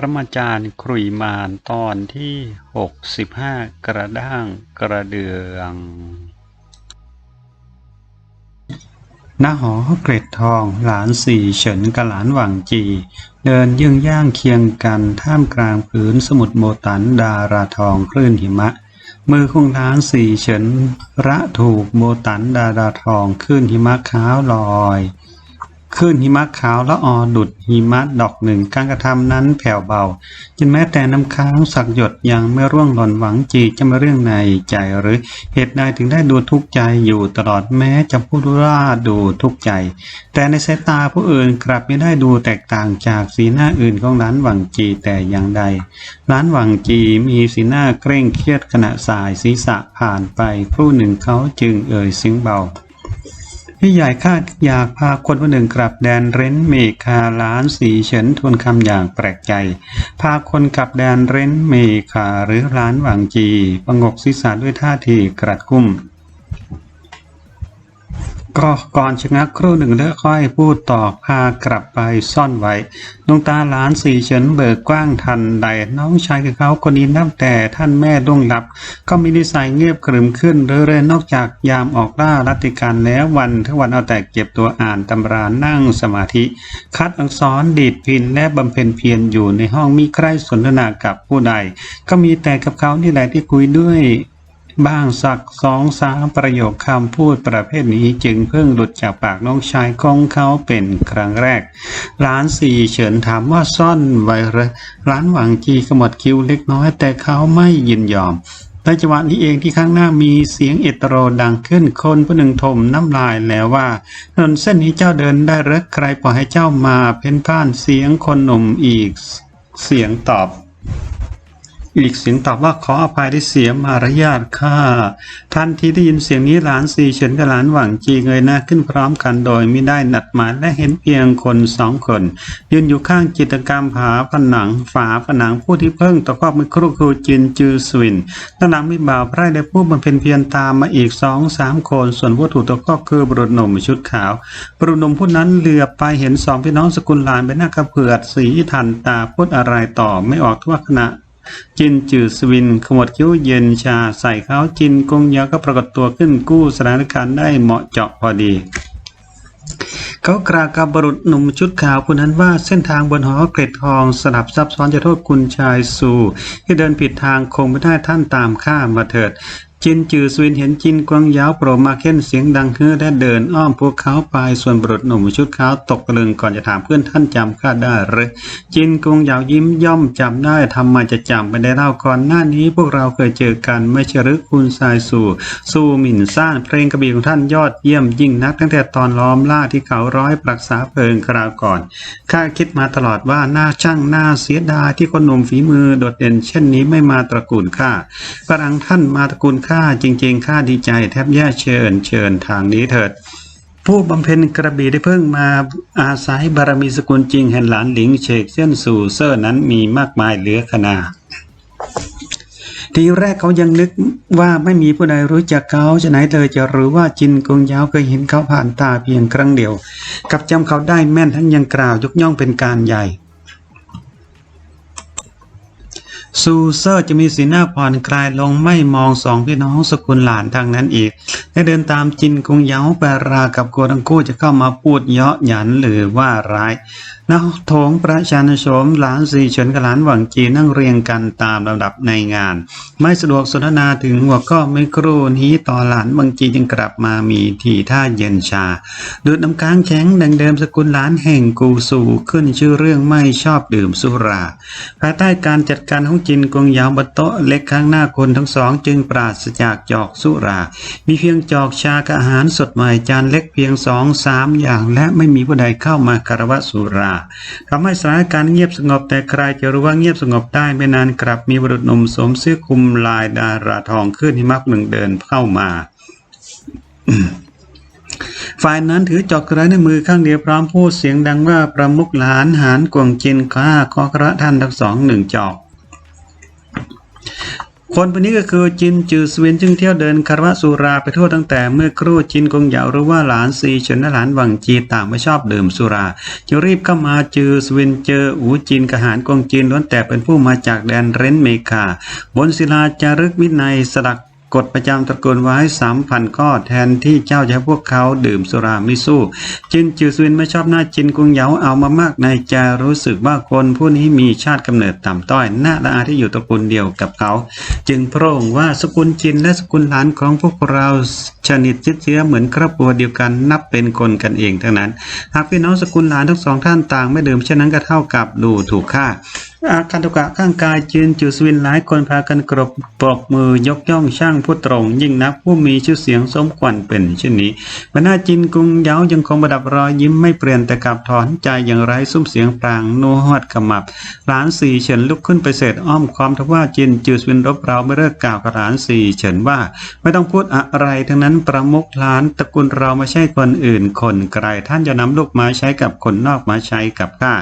ประมาจารย์ครุยมานตอนที่65กระด้างกระเดืองณหอเกร็ดทองหลานสี่เฉินกับหลานหวังจี เดินยื่งย่างเคียงกันท่ามกลางผืนสมุทรโมตันดาราทองคลื่นหิมะ มือของหลานสี่เฉินระถูกโมตันดาราทองคลื่นหิมะขาวลอย คลื่นหิมะขาวละออดุดหิมะดอกหนึ่งการกระทำนั้นแผ่วเบาจนแม้แต่น้ำค้างสักหยดยังไม่ร่วงหล่นหวังจีจะมาเรื่องในใจหรือเหตุใดถึงได้ดูทุกข์ใจอยู่ตลอดแม้จะพูดว่าดูทุกข์ใจ แต่ในสายตาผู้อื่นกลับไม่ได้ดูแตกต่างจากสีหน้าอื่นของร้านหวังจีแต่อย่างใด ร้านหวังจีมีสีหน้าเคร่งเครียดขณะสายศีรษะผ่านไปครู่หนึ่งเขาจึงเอ่ยเสียงเบา พี่ใหญ่คาดอยากพาคนคนหนึ่งกลับแดนเร้นเมคาล้านสีเฉินทวนคำอย่างแปลกใจ พาคนกลับแดนเร้นเมคาหรือร้านหวังจีประงกศีรษะด้วยท่าทีกระกุ้ม ก็ก่อนชะงักครู่หนึ่งแล้วค่อยพูดต่อพากลับไปซ่อนไว้ดวงตาหลานสีเฉินเบิกกว้างทันใดน้องชายกับเขาคนนี้นับแต่ท่านแม่ล่วงลับ ก็มีนิสัยเงียบขรึมขึ้นเรื่อยๆนอกจากยามออกล่ารัติการแล้ววันทั้งวันเอาแต่เก็บตัวอ่านตำรานั่งสมาธิ คัดอักษรดีดพินและบำเพ็ญเพียรอยู่ในห้องมีใครสนทนากับผู้ใด ก็มีแต่กับเขานี่แหละที่คุยด้วย บ้างสักสองสามประโยคคำพูดประเภทนี้จึงเพิ่งหลุดจากปากน้องชายของเขาเป็นครั้งแรก ร้านสี่เฉินถามว่าซ่อนไว้หรือร้านหวังจีขมวดคิ้วเล็กน้อยแต่เขาไม่ยินยอมในจังหวะนี้เองที่ข้างหน้ามีเสียงเอตโรดังขึ้นคนผู้หนึ่งถมน้ำลายแล้วว่าถนนเส้นนี้เจ้าเดินได้หรือใครปล่อยให้เจ้ามาเพ่นพ่านเสียงคนหนุ่มอีกเสียงตอบ อีกเสียงตอบว่าขออภัยที่เสียมารยาทข้าทันทีได้ยินเสียงนี้หลานสีเฉินกับหลานหวังจีเงยหน้าขึ้นพร้อมกันโดยไม่ได้นัดหมายและเห็นเพียงคนสองคน ยืนอยู่ข้างจิตกรรมผาผนังฝาผนังผู้ที่เพิ่งตะคอกมือครูครูจินจือสวินด้านหลังมีบ่าวไพร่และผู้บำเพ็ญเพียรตามมาอีกสองสามคน ส่วนผู้ถูกตะคอกคือบุรุษหนุ่มชุดขาวบุรุษหนุ่มผู้นั้นเหลือบไปเห็นสองพี่น้องสกุลหลานเป็นหน้ากระเผือดสีทันตาพูดอะไรต่อไม่ออกทั่วขณะ จินจือสวิน ขมวดคิ้วเย็นชาใส่เขาจินกงยาก็ปรากฏตัวขึ้นกู้สถานการณ์ได้เหมาะเจาะพอดี เขากรากับบรุษหนุ่มชุดขาวคนนั้นว่าเส้นทางบนหอเกร็ดทองสลับซับซ้อนจะโทษคุณชายสู่ที่เดินผิดทางคงไม่ได้ท่านตามข้ามาเถิดจินจือสวินเห็นจินกวางยาวโผล่มาเข้นเสียงดังฮือและเดินอ้อมพวกเขาไปส่วนบุรุษหนุ่มชุดขาวตกตะลึงก่อนจะถามเพื่อนท่านจำข้าได้หรือจินกวงยาวยิ้มย่อมจำได้ทำไมจะจำไม่ได้เล่าก่อนหน้านี้พวกเราเคยเจอกันไม่ใช่หรือคุณทรายสู่สู่หมิ่นซ่านเพลงกระบี่ของท่านยอดเยี่ยมยิ่งนัก ตั้งแต่ตอนล้อมล่าที่เขาร้อยปรักษาเพลิงคราวก่อนข้าคิดมาตลอดว่าหน่าช่างหน่าเสียดายที่คนหนุ่มฝีมือโดดเด่นเช่นนี้ไม่มาตระกูลข้าพระรังท่านมาตระกูลข้าาจริงๆข้าดีใจแทบแย่เชิญเชิญทางนี้เถิด ผู้บำเพ็ญกระบี่ได้เพิ่งมาอาศัยบารมีสกุลจริงแห่งหลานหลิงเชกเส้นสู่เซอร์นั้นมีมากมายเหลือขนาทีแรกเขายังนึกว่าไม่มีผู้ใดรู้จักเขาจะไหนเลยจะรู้ว่าจินกงยาวเคยเห็นเขาผ่านตาเพียงครั้งเดียว กับจำเขาได้แม่นทั้งยังกล่าวยกย่องเป็นการใหญ่ ซูเซอร์จะมีสีหน้าผ่อนคลายลงไม่มองสองพี่น้องสกุลหลานทางนั้นอีก และเดินตามจินกงเยาแปรากับกัวทั้งคู่จะเข้ามาพูดเยาะหยันหรือว่าร้าย นักโถงประชานชมหลานสี่เฉินกับหลานหวังจีนั่งเรียงกันตามลำดับในงาน ไม่สะดวกสนทนาถึงหัวก็ไม่ครู่นี้ต่อหลานบางจีจึงกลับมามีทีท่าเย็นชาดูดน้ำค้างแข็งดังเดิมสกุลหลานแห่งกูสูขึ้นชื่อเรื่องไม่ชอบดื่มสุราภายใต้การจัดการของจินกงยาวบนโต๊ะเล็กข้างหน้าคนทั้งสองจึงปราศจากจอกสุรา มีเพียงจอกชากับอาหารสดใหม่จานเล็กเพียงสองสามอย่าง และไม่มีผู้ใดเข้ามาคารวะสุราทำให้สถานการณ์เงียบสงบแต่ใครจะรู้ว่าเงียบสงบได้ไม่นานกลับมีบุรุษหนุ่มสวมเสื้อคลุมลายดาราทองขึ้นหิมะหนึ่งเดินเข้ามาฝ่ายนั้นถือจอกกระไรในมือข้างเดียวพร้อมพูดเสียงดังว่าประมุขหลานหานกวงจินข้าขอกระท่านทั้งสองหนึ่งจอก คนคนนี้ก็คือจินจือสเวียนจึงเที่ยวเดินคารวะสุราไปทั่วตั้งแต่เมื่อครู่จินกงเหยาหรือว่าหลานซีเฉินและหลานหวังจีต่างไม่ชอบดื่มสุราจึงรีบเข้ามาจือสเวียนเจออูจินกหารกงจีนล้วนแต่เป็นผู้มาจากแดนเรนเมกาบนศิลาจารึกวินัยสลัก กฎประจำตระกูลไว้สามพันข้อแทนที่เจ้าจะให้พวกเขาดื่มสุราไม่สู้ จินจือซวินไม่ชอบหน้าจินกุงเหยาเอามามากในใจรู้สึกว่าคนผู้นี้มีชาติกำเนิดต่ำต้อยหน้าละอาที่อยู่ตระกูลเดียวกับเขา จึงพระองค์ว่าสกุลจินและสกุลหลานของพวกเราชนิดเชื้อเหมือนครอบครัวเดียวกันนับเป็นคนกันเองทั้งนั้น หากพี่น้องสกุลหลานทั้งสองท่านต่างไม่ดื่มเช่นนั้นก็เท่ากับดูถูกฆ่า อาการตุกะข้างกายจืนจุสวินหลายคนพากันกรบปรบมือยกย่องช่างผู้ตรง ยิ่งนักผู้มีชื่อเสียงสมควรเป็นเช่นนี้บรรดาจินกุงเย้ายังคงประดับรอยยิ้มไม่เปลี่ยนแต่กลับถอนใจอย่างไร้ซุ้มเสียงปรางนัวหอดขมับ หลานสี่เฉินลุกขึ้นไปเสร็จอ้อมความทว่าจินจืสวินรบเราไม่เลิกกล่าวกับหลานสี่เฉินว่า ไม่ต้องพูดอะไรทั้งนั้นประมุขหลานตระกูลเราไม่ใช่คนอื่นคนไกลท่านจะนำลูกมาใช้กับคนนอกมาใช้กับข้า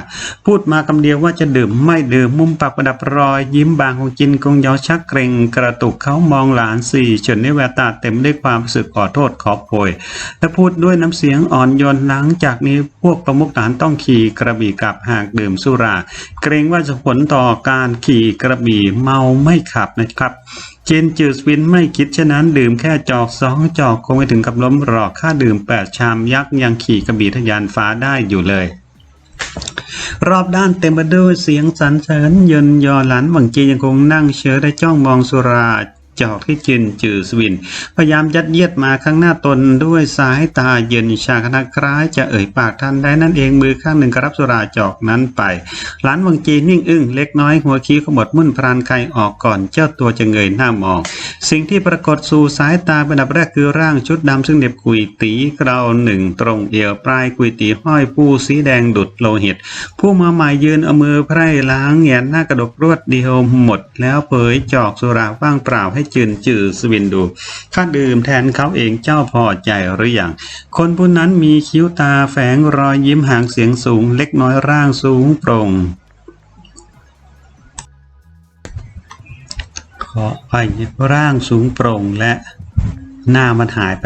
พูดมาคำเดียวว่าจะดื่มไม่ดื่มมุมปากประดับรอย ยิ้มบางของจินกงยาชักเกรงกระตุกเขามองหลานสี่เฉินในแววตาเต็มด้วยความรู้สึกขอโทษขอโพยและพูดด้วยน้ำเสียงอ่อนโยนหลังจากนี้พวกประมุขหลานต้องขี่กระบี่กลับหากดื่มสุรา เกรงว่าจะผลต่อการขี่กระบี่เมาไม่ขับนะครับเจนจืสวินไม่คิดเช่นนั้นดื่มแค่จอกสองจอกคงไม่ถึงกับล้มหรอกค่าดื่มแปดชามยักษ์ยังขี่กระบี่ทะยานฟ้าได้อยู่เลย รอบด้านเต็มไปด้วยเสียงสรรเสริญเยินยอหลันหวังจียังคงนั่งเฉยและจ้องมองสุรา จอกที่จินจือสวิน พยายามยัดเยียดมาข้างหน้าตนด้วยสายตาเย็นชาคณะคล้ายจะเอ่ยปากทันได้นั่นเองมือข้างหนึ่งกรับสุราจอกนั้นไปหลานวังจีนิ่งอึ้งเล็กน้อยหัวขี้ขมวดมุ่นพรานไข่ออกก่อนเจ้าตัวจะเงยหน้ามอง สิ่งที่ปรากฏสู่สายตาเป็นอันดับแรกคือร่างชุดดำซึ่งเหน็บกุยตีเกราหนึ่งตรงเอวปลายกุยตีห้อยผู้สีแดงดุดโลหิต ผู้มาใหม่ยืนเอามือไพร่ล้างแหงนหน้ากระดกรวดเดียวหมด แล้วเผยจอกสุราว่างเปล่าให้จืนจือสวินดู ข้าดื่มแทนเขาเองเจ้าพอใจหรืออยัง คนผู้นั้นมีคิ้วตาแฝงรอยยิ้มหางเสียงสูง เล็กน้อยร่างสูงโปร่งขอไปร่างสูงโปร่งและหน้ามันหายไป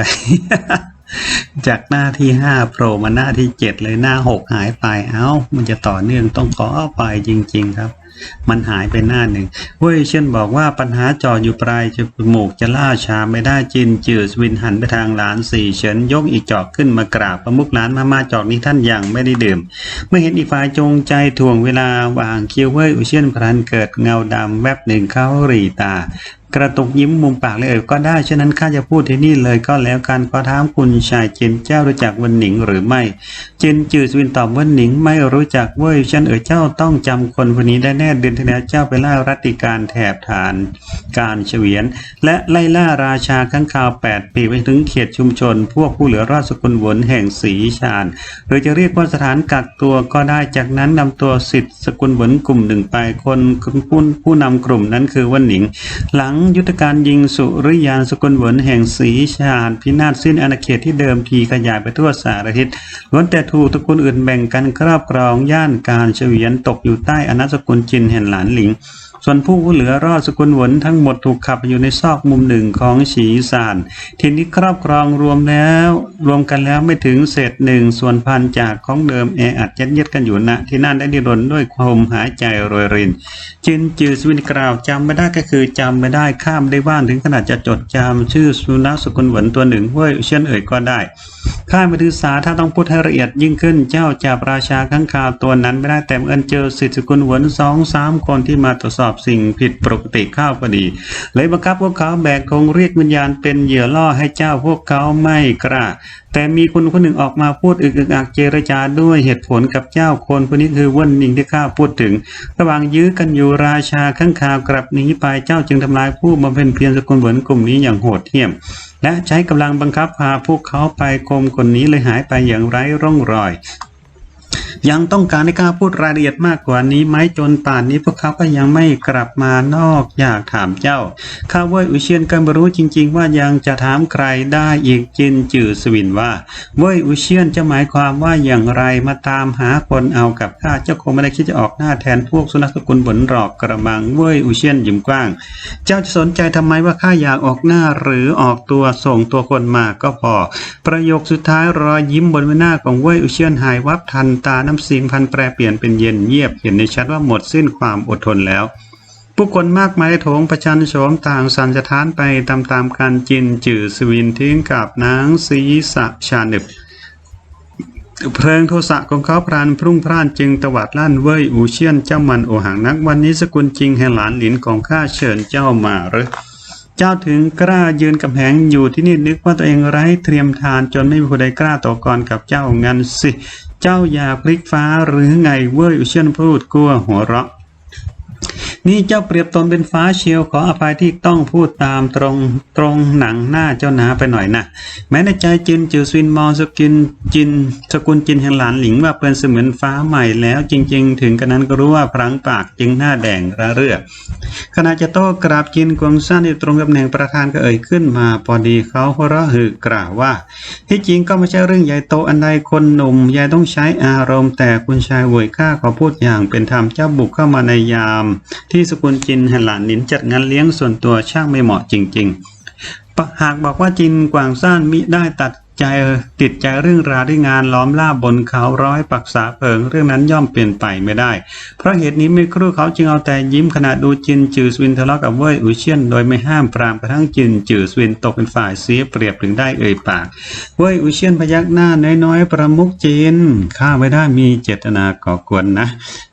จากหน้าที่ห้าโผล่มาหน้าที่เจ็ดเลยหน้าหกหายไป เอ้า มันจะต่อเนื่องต้องขอไปจริง ๆ ครับ มันหายไปหน้าหนึ่งเว้ยเช่นบอกว่าปัญหาจออยู่ปลายจมูกจะล่าช้าไม่ได้จินจือสวินหันไปทางหลานสี่เฉินยกอีกจอกขึ้นมากราบประมุขหลานมามาจอกนี้ท่านยังไม่ได้ดื่ม เมื่อเห็นอีฝ่ายจงใจถ่วงเวลาวางคิ้วเว้ยอุเชียนพรันเกิดเงาดำแวบหนึ่งเข้าหรีตา กระตุกยิ้มมุมปากเลยเออก็ได้ฉะนั้นข้าจะพูดที่นี่เลยก็แล้วกันขอถามคุณชายเจนเจ้ารู้จักวันหนิงหรือไม่ เจนจือสวินตอบว่าหนิงไม่รู้จักเว้ยฉันเอ๋ยเจ้าต้องจำคนคนนี้ได้แน่เดือนที่แล้วเจ้าไปล่ารัติการแถบฐานการเฉวียน และไล่ล่าราชาข้างคาวแปดปีไปถึงเขตชุมชน พวกผู้เหลือรอดสกุลหวนแห่งสีชาญหรือจะเรียกว่าสถานกักตัวก็ได้จากนั้นนำตัวสิทธิ์สกุลหวนกลุ่มหนึ่งไปคนผู้ผู้นำกลุ่มนั้นคือวันหนิง หลังยุทธการยิงสุริยานสกุลหวนแห่งสีชาญพินาศสิ้นอาณาเขตที่เดิมทีขยายไปทั่วสารทิศล้วนแต่ถูกตระกูลอื่นแบ่งกันครอบครองย่านการเฉวียนตกอยู่ใต้อนาสกุลจินแห่งหลานหลิง ส่วนผู้เหลือรอดสกุลหวนทั้งหมดถูกขับไปอยู่ในซอกมุมหนึ่งของฉีซานทีนี้ครอบครองรวมแล้ว รวมกันแล้วไม่ถึงเศษหนึ่งส่วนพันจากของเดิมแออัดยัดเยียดกันอยู่ณที่นั่นได้ดิรนด้วยความหายใจโรยรินจินจือสวินกล่าวจำไม่ได้ก็คือจำไม่ได้ข้ามได้ว่านถึงขนาดจะจดจำชื่อสุนัขสกุลหวนตัวหนึ่งเว้ยเช่นเอ่ยก็ได้ ข้าไม่ถือสาถ้าต้องพูดให้ละเอียดยิ่งขึ้นเจ้าจับราชาข้างคาวตัวนั้นไม่ได้แต่เอินเจอสิทธิสกุลหวนสองสามคนที่มาตรวจสอบสิ่งผิดปกติข้าวพอดี เลยบังคับพวกเขาแบกธงเรียกวิญญาณเป็นเหยื่อล่อให้เจ้าพวกเขาไม่กล้าแต่มีคนคนหนึ่งออกมาพูดอึกอึกอักเจรจาด้วยเหตุผลกับเจ้าคนคนนี้คือว่นหนิงที่ข้าพูดถึง ระหว่างยื้อกันอยู่ราชาข้างคาวกลับหนีไปเจ้าจึงทำลายผู้บำเพ็ญเพียรสกุลเหมือนกลุ่มนี้อย่างโหดเหี้ยม และใช้กำลังบังคับพาพวกเขาไปคมคนนี้เลยหายไปอย่างไร้ร่องรอย ยังต้องการให้ข้าพูดรายละเอียดมากกว่านี้ไหมจนป่านนี้พวกเขาก็ยังไม่กลับมานอกอยากถามเจ้าข้าเว่ยอุเชียนก็ไม่รู้จริง ๆ ว่ายังจะถามใครได้อีกจินจือสวินว่าเว่ยอุเชียนจะหมายความว่าอย่างไรมาตามหาคนเอากับข้าเจ้าคงไม่ได้คิดจะออกหน้าแทนพวกสุนัขสกุลบนหลอกกระมังเว่ยอุเชียนยิ้มกว้าง เจ้าจะสนใจทำไมว่าข้าอยากออกหน้าหรือออกตัวส่งตัวคนมาก็พอ ประโยคสุดท้ายรอยยิ้มบนใบหน้าของเว่ยอุเชียนหายวับทันตาน้ำเสียงพันแปรเปลี่ยนเป็นเย็นเยียบเห็นในชัดว่าหมดสิ้นความอดทนแล้ว ผู้คนมากมายโถงประชันโฉมต่างสันสะท้านไปตามๆกันจินจือสวินทิ้งกับนางศีสะชาหนึบเพลิงโทสะของเขาพรานพรุ่งพร่านจึงตวัดลั่นเว่ยอูเชียนเจ้ามันโอหังนักวันนี้สกุลจริงแห่หลานหลินของข้าเชิญเจ้ามาหรือ เจ้าถึงกล้ายืนกำแพงอยู่ที่นี่นึกว่าตัวเองไร้เตรียมทานจนไม่มีผู้ใดกล้าต่อกรกับเจ้างั้นสิ เจ้าอย่าพลิกฟ้าหรือไงเว่ยอุเชียนพูดกลัวหัวเราะ นี่เจ้าเปรียบตนเป็นฟ้าเชียวขออภัยที่ต้องพูดตามตรงตรงหนังหน้าเจ้าหนาไปหน่อยนะ แม้ในใจจินจือสวินมองสกินจินสกุลจินแห่งหลานหลิงว่าเป็นเสมือนฟ้าใหม่แล้วจริง ๆ ถึงกระนั้นก็รู้ว่าพลังปากจึงหน้าแดงระเรื่อขณะจะโต้กราบจินกวงซ่านที่ตรงตำแหน่งประธานก็เอ่ยขึ้นมาพอดีเขาหัวเราะหึกล่าวว่า ที่จริงก็ไม่ใช่เรื่องใหญ่โตอันใดคนหนุ่มยายต้องใช้อารมณ์แต่คุณชายเวยข้าขอพูดอย่างเป็นธรรมเจ้าบุกเข้ามาในยามที่สกุลจินหันหลานหนินจัดงานเลี้ยงส่วนตัวช่างไม่เหมาะจริง ๆ หากบอกว่าจินกวางซ่านมิได้ตัด ใจติดใจเรื่องราวที่งานล้อมล่าบนเขาร้อยปักษาเพิง เรื่องนั้นย่อมเปลี่ยนไปไม่ได้ เพราะเหตุนี้ไม่ครู่เขาจึงเอาแต่ยิ้มขณะดูจินจือสวินทะเลาะกับเว่ยอุเชียนโดยไม่ห้ามปรามกระทั่งจินจือสวินตกเป็นฝ่ายเสียเปรียบถึงได้เอ่ยปากเว่ยอุเชียนพยักหน้าน้อยๆ ประมุกจีนข้าไม่ได้มีเจตนาก่อกวนนะ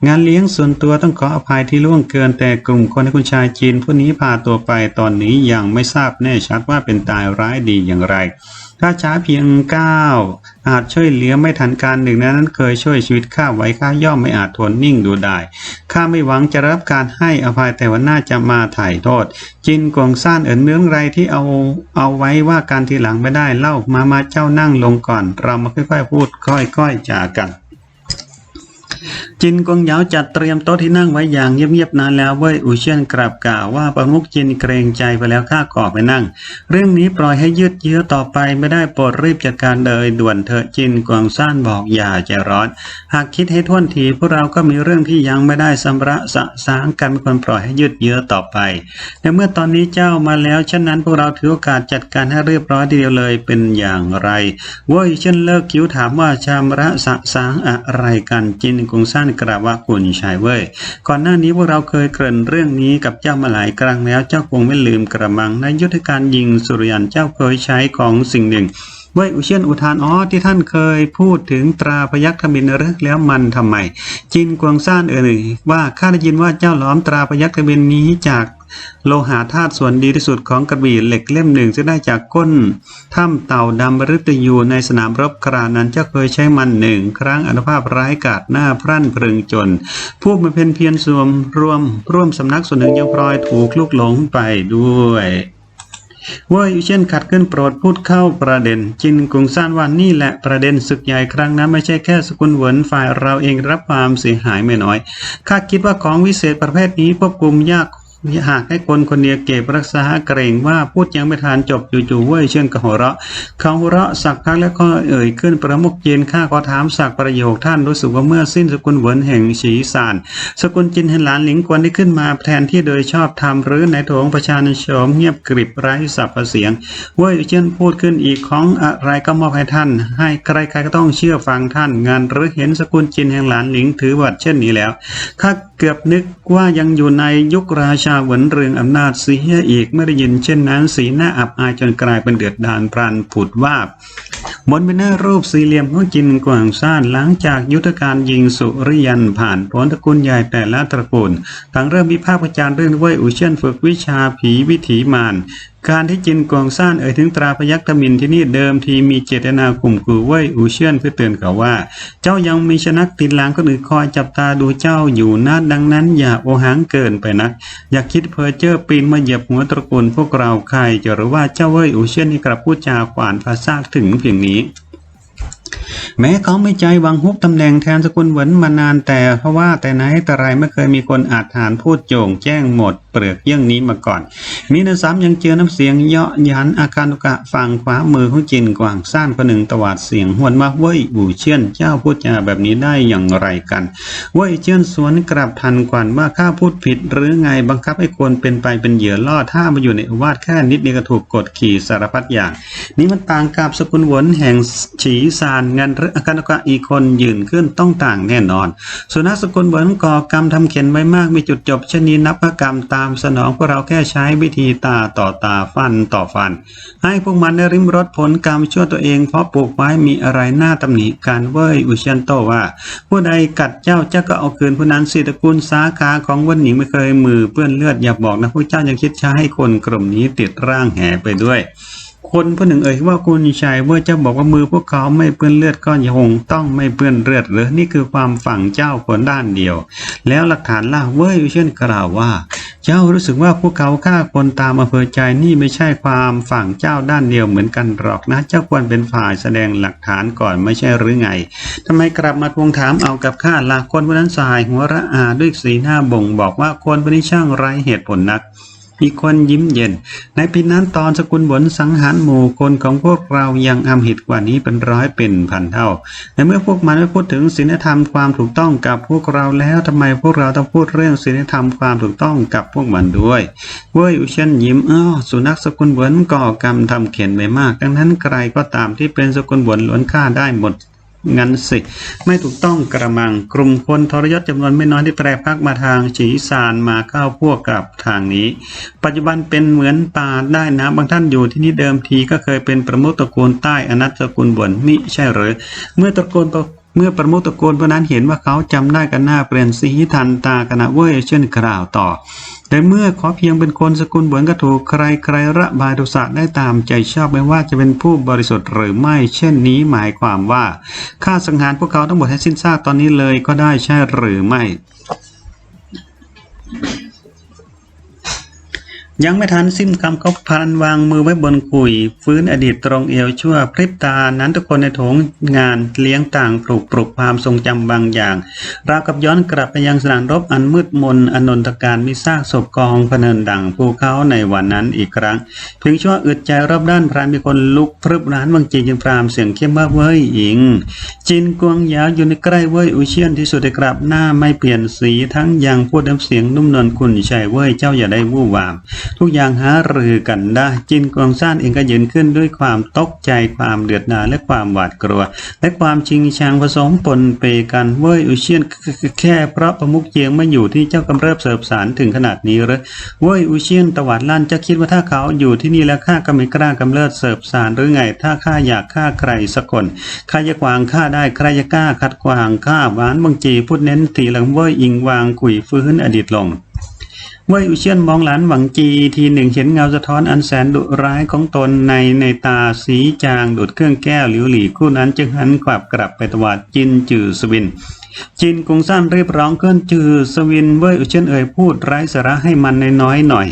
งานเลี้ยงส่วนตัวต้องขออภัยที่ล่วงเกินแต่กลุ่มคนในคุณชายจีนผู้นี้พาตัวไปตอนนี้ยังไม่ทราบแน่ชัดว่าเป็นตายร้ายดีอย่างไร ถ้าช้าเพียงก้าวอาจช่วยเหลือไม่ทันการหนึ่งนั้นเคยช่วยชีวิตข้าไว้ข้าย่อมไม่อาจทนนิ่งดูได้ข้าไม่หวังจะรับการให้อภัยแต่วันหน้าจะมาถ่ายโทษ จินกวงซ่านเอินเนื้องไรที่เอาเอาไว้ว่าการทีหลังไม่ได้เล่ามามาเจ้านั่งลงก่อน เรามาค่อยๆพูดค่อยๆจากัน จินกงเหยาจัดเตรียมโต๊ะที่นั่งไว้อย่างเงียบๆนานแล้วเว้ยอูเชียนกราบกล่าวว่าประมุขจินเกรงใจไปแล้วข้าก่อไปนั่ง เรื่องนี้ปล่อยให้ยืดเยื้อต่อไปไม่ได้โปรดรีบจัดการเลยด่วนเถอะจินกวงซ่านบอกอย่าใจร้อน หากคิดให้ท่วนทีพวกเราก็มีเรื่องที่ยังไม่ได้สำระสะสางกันไม่ควรปล่อยให้ยืดเยื้อต่อไปในเมื่อตอนนี้เจ้ามาแล้วฉะนั้นพวกเราถือโอกาสจัดการให้เรียบร้อยทีเดียวเลยเป็นอย่างไรเว้ยเช่นเลิกคิ้วถามว่าชำระสะสางอะไรกันจินกวงซ่านกราบว่าคุณชายเว้ย ก่อนหน้านี้พวกเราเคยเกริ่นเรื่องนี้กับเจ้ามาหลายครั้งแล้ว เจ้าคงไม่ลืมกระมังในยุทธการยิงสุริยันเจ้าเคยใช้ของสิ่งหนึ่งเว้ยอุเชียนอุทานอ๋อที่ท่านเคยพูดถึงตราพยัคฆ์ขมินหรือแล้วมันทำไม จินกวงซ่านเอ่ยว่าข้าได้ยินว่าเจ้าล้อมตราพยัคฆ์ขมินนี้จาก โลหะธาตุส่วนดีที่สุดของกระบี่เหล็กเล่มหนึ่งจะได้จากก้นถ้ำเต่าดำบฤตยูในสนามรบครานั้นเจ้าเคยใช้มันหนึ่งครั้งอนุภาพร้ายกาจหน้าพรั่นพรึงจน ผู้มาเป็นเพียรสวมรวม ร่วมสำนักส่วนหนึ่งยังพลอยถูกลูกหลงไปด้วยเว่าอยู่เช่นขัดขึ้นโปรดพูดเข้าประเด็น จินกุงซ่านว่านี่แหละประเด็นศึกใหญ่ครั้งนั้นไม่ใช่แค่สกุลเหวินฝ่ายเราเองรับความเสียหายไม่น้อยข้าคิดว่าของวิเศษประเภทนี้ควบคุมยาก หากให้คนคนเดียวเก็บรักษาเกรงว่าพูดยังไม่ทานจบจู่ๆเว่ยเชิญกระหัวเราะเขาหัวเราะสักพักแล้วก็เอ่ยขึ้นประมุกเย็นข้าขอถามสักประโยคท่านรู้สึกว่าเมื่อสิ้นสกุลเหวินแห่งฉีสานสกุลจินเห็นหลานหลิงกวนที่ขึ้นมาแทนที่โดยชอบทำหรือในโถงประชาชนเงียบกริบไร้สับเสียงเว่ยเชิญพูดขึ้นอีกของอะไรก็มอบให้ท่าน ให้ใครๆก็ต้องเชื่อฟังท่านงานหรือเห็นสกุลจินแห่งหลานหลิงถือวัดเช่นนี้แล้วข้าเกือบนึกว่ายังอยู่ในยุคราชาเหวนเรืองอำนาจเสียอีกไม่ได้ยินเช่นนั้น สีหน้าอับอายจนกลายเป็นเดือดดานพรันผุดว่าบนเป็นหน้ารูปสี่เหลี่ยมของจินกวางซ่านหลังจากยุทธการยิงสุริยันผ่านพ้นตระกูลใหญ่แต่ละตระกูลต่างเริ่มวิพากษ์วิจารณ์เรื่องเว่ยอุเชียนฝึกวิชาผีวิถีมาร การที่จินกวงซ่านเอ่ยถึงตราพยัคฆ์ทมินที่นี่เดิมทีมีเจตนาข่มขู่เว่ยอูเชียนเพื่อเตือนเขาว่า เจ้ายังมีชนักติดหลังคนอื่นคอยจับตาดูเจ้าอยู่นะดังนั้นอย่าโอหังเกินไปนักอย่าคิดเพ้อเจ้อปีนมาเหยียบหัวตระกูลพวกเราใครจะรู้ว่าเจ้าเว่ยอูเชียนนี่กลับพูดจาขวานภาษาถึงเพียงนี้แม้เขาไม่ใจวังฮุบตำแหน่งแทนสกุลเหวินมานานแต่เพราะว่าแต่ไหนแต่ไรไม่เคยมีคนอาจหารพูดโจงแจ้งหมด เปลือกเยี่ยงนี้มาก่อน มีนซ้ำยังเจอน้ำเสียงเยาะยันอาการุกะฝั่งขวามือของจินกว่างซ่านคนหนึ่งตวาดเสียงหวนมาเว้ยอู่เชี่ยนเจ้าพูดจาแบบนี้ได้อย่างไรกัน เว้ยเจี้ยนสวนกลับทันกวนว่าข้าพูดผิด หรือไงบังคับให้คนเป็นไปเป็นเหยื่อล่อถ้ามาอยู่ในอวาสแค่นิดเดียวก็ถูกกดขี่สารพัดอย่าง นี่มันต่างกับสกุลวนแห่งฉีซานงานอาการกะอีกคนยืนขึ้นต้องต่างแน่นอน สุนัขสกุลวนก่อกรรมทำเข็นไว้มากมีจุดจบชนีนับประกรรมตามสนองพวกเราแค่ใช้วิธีตาต่อตาฟันต่อฟัน ให้พวกมันได้ริมรสผลกรรมชั่วตัวเองเพราะปลูกไว้มีอะไรน่าตำหนิการเว้ยอุเชียนโตว่า ผู้ใดกัดเจ้าเจ้าก็เอาคืนผู้นั้นสิตระกูลสาขาของวันหนิงไม่เคยมือเปื้อนเลือดอย่าบอกนะพวกเจ้ายังคิดใช้ให้คนกลุ่มนี้ติดร่างแหไปด้วย คนผู้หนึ่งเอ่ยว่าคุณชายเมื่อเจ้าบอกว่ามือพวกเขาไม่เปื้อนเลือดก็ยังคงต้องไม่เปื้อนเลือดหรือนี่คือความฝังเจ้าคนด้านเดียว แล้วหลักฐานล่ะเว้ยเชียนกล่าวว่า เจ้ารู้สึกว่าพวกเขาฆ่าคนตามอำเภอใจนี่ไม่ใช่ความฝั่งเจ้าด้านเดียวเหมือนกันหรอกนะ เจ้าควรเป็นฝ่ายแสดงหลักฐานก่อนไม่ใช่หรือไงทำไมกลับมาทวงถามเอากับข้าล่ะคนคนนั้นสายหัวระอาด้วยสีหน้าบ่งบอกว่าคนคนนี้ช่างไร้เหตุผลนัก มีคนยิ้มเย็น ในปีนั้นตอนสกุลบนสังหารหมู่คนของพวกเรายังอำหิตกว่านี้เป็นร้อยเป็นพันเท่า ในเมื่อพวกมันไม่พูดถึงศีลธรรมความถูกต้องกับพวกเราแล้วทำไมพวกเราต้องพูดเรื่องศีลธรรมความถูกต้องกับพวกมันด้วย เว้ยอุเชนยิ้มอ้อสุนัขสกุลบนก่อกรรมทำเขียนไปมาก ดังนั้นใครก็ตามที่เป็นสกุลบนล้วนฆ่าได้หมด งั้นสิ ไม่ถูกต้องกระมังกลุ่มคนทรยศจำนวนไม่น้อยที่แปรพักมาทางฉีซานมาเข้าพวกกับทางนี้ ปัจจุบันเป็นเหมือนป่าได้นะบางท่านอยู่ที่นี่เดิมทีก็เคยเป็นประมุขตระกูลใต้อนัตตระกูลบนมิใช่หรือเมื่อตระกูลเมื่อประมุขตระกูลพวกนั้นเห็นว่าเขาจำได้กันหน้าเปลี่ยนสีทันตากันนะเว้ยเช่นกล่าวต่อ แต่เมื่อขอเพียงเป็นคนสกุลบวนก็ถูกใครใครระบายโทสะได้ตามใจชอบไม่ว่าจะเป็นผู้บริสุทธิ์หรือไม่เช่นนี้หมายความว่าค่าสังหารพวกเขาทั้งหมดให้สิ้นซากตอนนี้เลยก็ได้ใช่หรือไม่ ยังไม่ทันสิ้นคำเขาพันวางมือไว้บนคุยฟื้นอดีตตรงเอวชั่วพริบตานั้นทุกคนในโถงงานเลี้ยงต่างปลุกปลุกความทรงจำบางอย่าง ราวกับย้อนกลับไปยังสนามรบอันมืดมนอนนทการมีซากศพกองพเนินดังภูเขาในวันนั้นอีกครั้งเพียงชั่วอึดใจรอบด้านพรานมีคนลุกพรึบร้านบางจีจึงพรามเสียงเข้มว่าเว้ยหญิง จินกวงยาวอยู่ในใกล้เว้ยอุเชียนที่สุดได้กลับหน้าไม่เปลี่ยนสีทั้งยังพูดน้ำเสียงนุ่มนวลคุณชัยเว้ยเจ้าอย่าได้วู่วามทุกอย่างหารือกันได้ จินกวงซ่านเองก็ยืนขึ้นด้วยความตกใจความเดือดดาลและความหวาดกลัว และความชิงชังผสมปนเปกันเว้ยอุเชียนแค่เพราะประมุกเจียงไม่อยู่ที่เจ้ากำเริบเสบสารถึงขนาดนี้หรือเว้ยอุเชียนตวาดลั่นจะคิดว่าถ้าเขาอยู่ที่นี่แล้วข้าก็ไม่กล้ากำเริบเสบสารหรือไง ถ้าข้าอยากฆ่าใครสักคนข้าจะกวางฆ่าได้ใครจะกล้าขัดขวางข้าหวานบางจีพูดเน้นทีหลังเว้ยอิงวางกุยฟื้นอดีตลง ว่ยอุเชียนมองหลานหวังจีทีหนึ่งเห็นเงาสะท้อนอันแสนดุร้ายของตนในในตาสีจางดูดเครื่องแก้วหลิวหลีคู่นั้นจึงหันกลับกลับไปตวาดจินจือสวิน จินกงสั้นรีบร้องเคลื่อนจือสวินเว่ยอุเชียนเอ่ยพูดไร้สาระให้มันน้อยหน่อย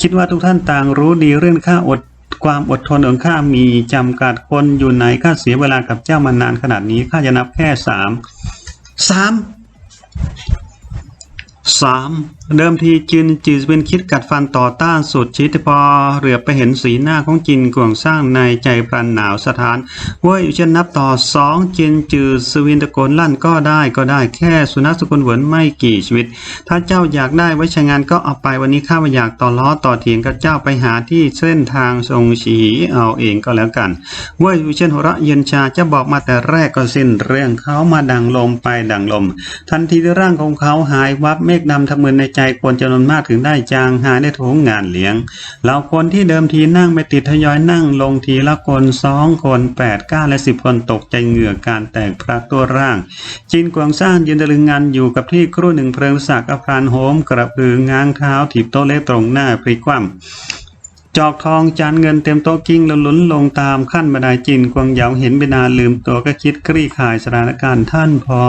คิดว่าทุกท่านต่างรู้ดีเรื่องข้าอดความอดทนของข้ามีจำกัดคนอยู่ไหนข้าเสียเวลากับเจ้ามานานขนาดนี้ข้าจะนับแค่สามสามสาม เดิมทีจินจีสเป็นคิดกัดฟันต่อต้านสุดชิดแต่พอเหลือไปเห็นสีหน้าของจินกวงสร้างในใจพรันหนาวสถานเว้ยอุเชนนับต่อสองจินจือสวินตะโกนลั่นก็ได้ก็ได้แค่สุนัขสกุลเหวินไม่กี่ชีวิต ถ้าเจ้าอยากได้ไว้ใช้งานก็เอาไปวันนี้ข้าไม่อยากต่อล้อต่อเถียงกับเจ้าไปหาที่เส้นทางทรงฉีเอาเองก็แล้วกันเว้ยอุเชนหัวเราะเย็นชาจะบอกมาแต่แรกก็สิ้นเรื่องเขามาดังลมไปดังลม ทันทีที่ร่างของเขาหายวับเมฆดำทำมือในใจคนจำนวนมากถึงได้จางหายในโถงงานเลี้ยงเหล่าคนที่เดิมทีนั่งไม่ติดทยอยนั่งลงทีละคนสองคนแปดเก้าและสิบคนตกใจเหงื่อการแตกพระตัวร่าง จินกวางซ่านยืนตะลึงงานอยู่กับที่ครู่หนึ่งเพลิงศักดิ์อภรานโฮมกระพือง้างเท้าถีบโต๊ะเล็กตรงหน้าพริกคว่ำ จอกทองจานเงินเต็มโต๊ะกิ้งแล้วล้นลงตามขั้นบันไดจินกวางเหยาเห็นเบนาลืมตัวก็คิดคลี่คลายสถานการณ์ท่านพอ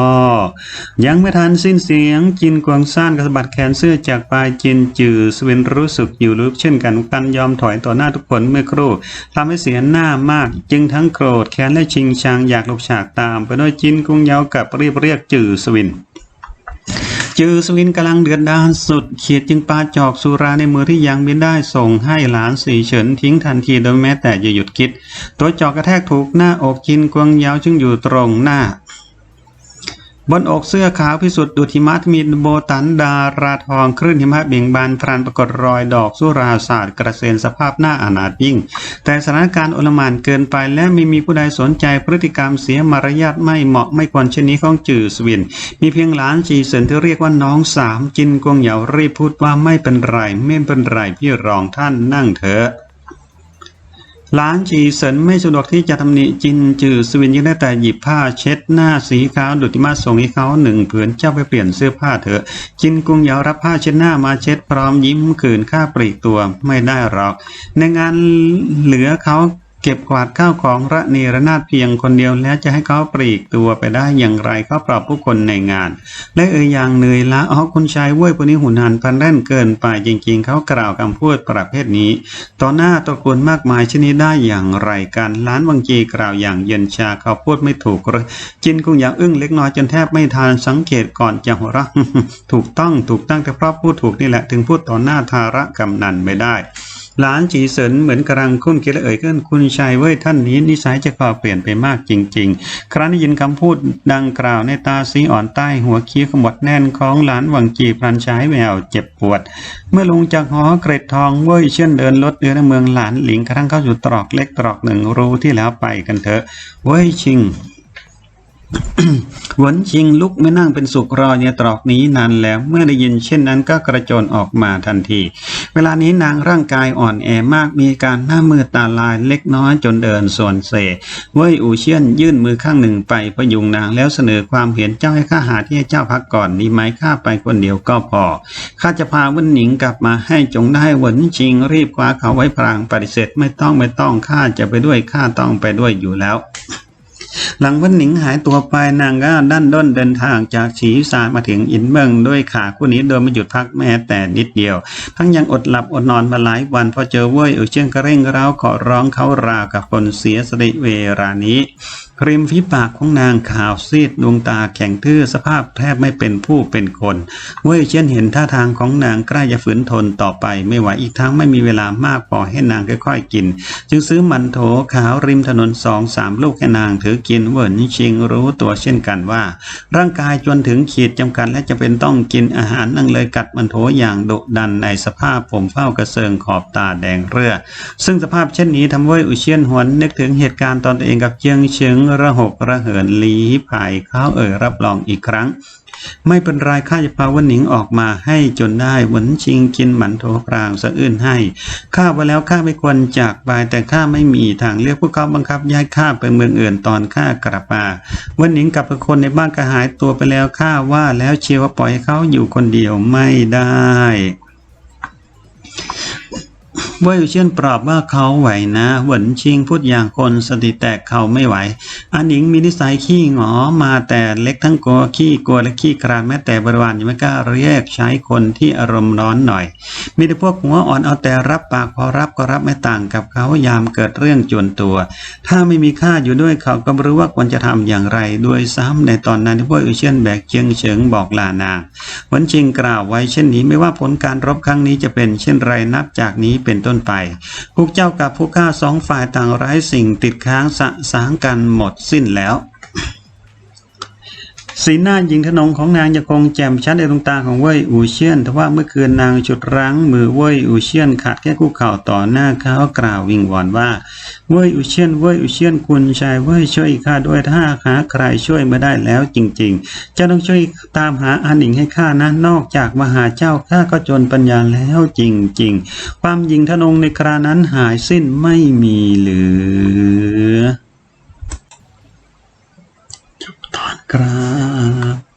ยังไม่ทันสิ้นเสียงจินกวางซ่านกระสบัดแขนเสื้อจากปลายจินจือสเวนรู้สึกอยู่ลึกเช่นกันกันยอมถอยต่อหน้าทุกคนเมื่อครู่ทำให้เสียหน้ามาก จึงทั้งโกรธแค้นและชิงชังอยากหลบฉากตาม ไปด้วยจินกวางเหยากับรีบเรียกจือสวิน จือสวินกำลังเดือดดาลสุดเขียดจึงปาจอกสุราในมือที่ยังไม่ได้ส่งให้หลานสีเฉินทิ้งทันทีโดยแม้แต่จะหยุดคิด ตัวจอกกระแทกถูกหน้าอกจินกวงยาวจึงอยู่ตรงหน้า บนอกเสื้อขาวพิสุทธิ์ดุทิมัตมีโบตันดาราทองคลื่นหิมะเบ่งบานพรานปรากฏรอยดอกสุราศาสตร์กระเซ็นสภาพหน้าอนาถยิ่ง แต่สถานการณ์โอลมานเกินไปและไม่มีผู้ใดสนใจพฤติกรรมเสียมารยาทไม่เหมาะไม่ควรเช่นนี้ของจือสวิน มีเพียงหลานจีเซินที่เรียกว่าน้องสามจินกวงเหยารีบพูดว่าไม่เป็นไรไม่เป็นไรพี่รองท่านนั่งเถอะ หลานจีเซินไม่สะดวกที่จะทำหนิจินจือสวินยังได้แต่หยิบผ้าเช็ดหน้าสีขาวดุจมาส่งให้เขาหนึ่งผืนเจ้าไปเปลี่ยนเสื้อผ้าเถอะ จินกุงเหยารับผ้าเช็ดหน้ามาเช็ดพร้อมยิ้มขืนค่าปลีกตัวไม่ได้หรอก ในงานเหลือเขา ก็บกวาดข้าวของระเนระนาดเพียงคนเดียวแล้วจะให้เขาปลีกตัวไปได้อย่างไรเขาปรับผู้คนในงาน และเอ่ยอย่างเหนื่อยละอ๋อคุณชายเว้ยพวกนี้หุ่นหันพันแร่นเกินไปจริงๆ เขากล่าวคำพูดประเภทนี้ ต่อหน้าตระกูลมากมายชนิดได้อย่างไรกันล้านวังจีกล่าวอย่างเย็นชาเขาพูดไม่ถูกเลยจินคงอย่างอึ้งเล็กน้อยจนแทบไม่ทันสังเกตก่อนจะหัวเราะถูกต้องถูกตั้งแต่เพราะพูดถูกนี่แหละถึงพูดต่อหน้าทาระกำนันไม่ได้ หลานจีเสินเหมือนกำลังคุ้นคิดและเอ่ยขึ้นคุณชายเว้ยท่านนี้นิสัยจะพอเปลี่ยนไปมากจริง ๆ ครั้นได้ยินคำพูดดังกล่าวในตาสีอ่อนใต้หัวคิ้วขมวดแน่นของหลานหวังจีพลันชายแววเจ็บปวด เมื่อลงจากหอเกร็ดทองเว้ยเช่นเดินรถเรือในเมืองหลานหลิงกระทั่งเข้าสู่ตรอกเล็กตรอกหนึ่งรู้ที่แล้วไปกันเถอะ เว้ยชิง หวนชิงลุกไม่นั่งเป็นสุขรอเนี่ยตรอกนี้นานแล้วเมื่อได้ยินเช่นนั้นก็กระโจนออกมาทันที เวลานี้นางร่างกายอ่อนแอมากมีการหน้ามือตาลายเล็กน้อยจนเดินส่วนเซเว่ยอูเชียนยื่นมือข้างหนึ่งไปประยุงนางแล้วเสนอความเห็นเจ้าให้ข้าหาที่ให้เจ้าพักก่อนดีไหมข้าไปคนเดียวก็พอข้าจะพาเวันหนิงกลับมาให้จงได้หวนชิงรีบคว้าเขาไว้พรางปฏิเสธไม่ต้องไม่ต้องข้าจะไปด้วยข้าต้องไปด้วยอยู่แล้ว หลังวันหนิงหายตัวไปนางก็ดันด้นเดินทางจากฉีสานมาถึงอินเบิงด้วยขาคู่นี้โดยไม่หยุดพักแม้แต่นิดเดียว ทั้งยังอดหลับอดนอนมาหลายวันพอเจอเว้ยเออเชียงกระเร่งร้าวขอร้องเขาราวกับคนเสียสติเวลานี้ริมฝีปากของนางขาวซีดดวงตาแข็งทื่อสภาพแทบไม่เป็นผู้เป็นคนเว่ยเช่นเห็นท่าทางของนางใกล้จะฝืนทนต่อไปไม่ไหวอีกทั้งไม่มีเวลามากพอให้นางค่อยๆกิน จึงซื้อมันโถขาวริมถนนสองสามลูกให้นางถือกินเวินชิงรู้ตัวเช่นกันว่า ร่างกายจนถึงขีดจำกัดและจะเป็นต้องกินอาหารนั่งเลยกัดมันโถอย่างดุดันในสภาพผมเฝ้ากระเซิงขอบตาแดงเรือ ซึ่งสภาพเช่นนี้ทำให้อุเชียนหวนนึกถึงเหตุการณ์ตอนตัวเองกับเชียงเชิงระหกระเหินลีภายเขาเอ่ยรับรองอีกครั้ง ไม่เป็นไรข้าจะพาวันหนิงออกมาให้จนได้หวนชิงกินหมันโถพรางสะอื้นให้ข้าไปแล้วข้าไม่ควรจากไปแต่ข้าไม่มีทางเลือกพวกเขาบังคับย้ายข้าไปเมืองอื่นตอนข้ากลับมาวันหนิงกับคนในบ้านก็หายตัวไปแล้วข้าว่าแล้วเชียวว่าปล่อยให้เขาอยู่คนเดียวไม่ได้ ว่ยเชียนปลอบว่าเขาไหวนะหวนชิงพูดอย่างคนสติแตกเขาไม่ไหว อันหนิงมีนิสัยขี้หงอมาแต่เล็กทั้งกลัวขี้กลัวและขี้ครานแม้แต่บริวารยังไม่กล้าเรียกใช้คนที่อารมณ์ร้อนหน่อย มีแต่พวกหัวอ่อนเอาแต่รับปากพอรับก็รับไม่ต่างกับเขายามเกิดเรื่องจวนตัว ถ้าไม่มีข้าอยู่ด้วยเขาก็ไม่รู้ว่าควรจะทำอย่างไรด้วยซ้ำในตอนนั้นที่พวกอุเชียนแบกเชียงเฉิงบอกลานางหวนชิงกล่าวไว้เช่นนี้ไม่ว่าผลการรบครั้งนี้จะเป็นเช่นไรนับจากนี้เเป็นต้นไป พวกเจ้ากับผู้ข้าสองฝ่ายต่างไร้สิ่งติดค้างสะสางกันหมดสิ้นแล้ว สีหน้าหญิงทนงของนางยังคงแจ่มชัดในดวงตาของเว่ยอูเชียนแต่ว่าเมื่อคืนนางฉุดรั้งมือเว่ยอูเชียนขาดแค่คู่เข่าต่อหน้าเขากล่าววิงวอนว่าเว่ยอูเชียนเว่ยอูเชียนคุณชายเว่ยช่วยข้าด้วยถ้าหาใครช่วยไม่ได้แล้วจริงๆจ้าต้องช่วยตามหาอาหนิงให้ข้านะนอกจากมาหาเจ้าข้าก็จนปัญญาแล้วจริงๆ ความหญิงทนงในครานั้นหายสิ้นไม่มีเหลือ ครับ